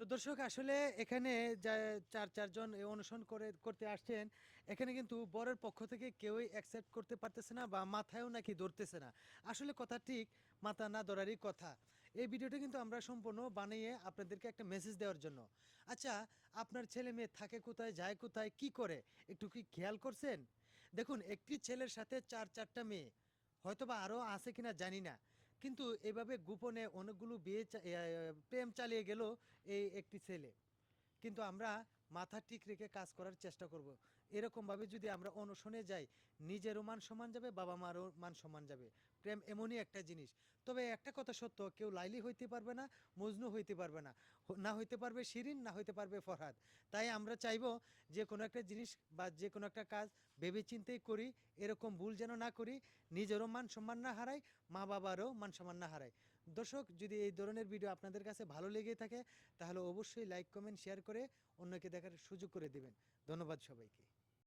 তো দর্শক, আসলে এখানে যা চার, চারজন অনুসরণ করে, করতে আসছেন, এখানে কিন্তু বরের পক্ষ থেকে কেউই অ্যাকসেপ্ট করতে পারতেছে না বা মাথায়ও নাকি ধরতেছে না। আসলে কথা ঠিক, মাথা না ধরারই কথা। এই ভিডিওটা কিন্তু আমরা সম্পূর্ণ বানিয়ে আপনাদেরকে একটা মেসেজ দেওয়ার জন্য। আচ্ছা আপনার ছেলে মেয়ে থাকে কোথায়, যায় কোথায়, কি করে? একটু কি খেয়াল করছেন? দেখুন, একটি ছেলের সাথে চার, চারটা মেয়ে, হয়তোবা আরও আছে কিনা জানি না। কিন্তু এভাবে গোপনে অনেকগুলো বিয়ে প্রেম চালিয়ে গেল এই একটি ছেলে। কিন্তু আমরা মাথা ঠিক রেখে কাজ করার চেষ্টা করব। এরকমভাবে যদি আমরা অনুসরণে যাই, নিজেরও মান সমান যাবে বাবা মারও মান সমান যাবে। প্রেম এমনই একটা জিনিস। তবে একটা কথা সত্য, কেউ লাইলি হইতে পারবে না, মজনু হইতে পারবে না। না হইতে পারবে শিরিন, না হইতে পারবে ফরহাদ। তাই আমরা চাইব যে কোনো একটা জিনিস বা যে কোনো একটা কাজ ভেবে চিন্তেই করি, এরকম ভুল যেন না করি, নিজেরও মান সম্মান না হারাই মা বাবারও মান সম্মান না হারাই। দর্শক, যদি এই ধরনের ভিডিও আপনাদের কাছে ভালো লেগে থাকে, তাহলে অবশ্যই লাইক কমেন্ট শেয়ার করে অন্যকে দেখার সুযোগ করে দেবেন। ধন্যবাদ সবাইকে।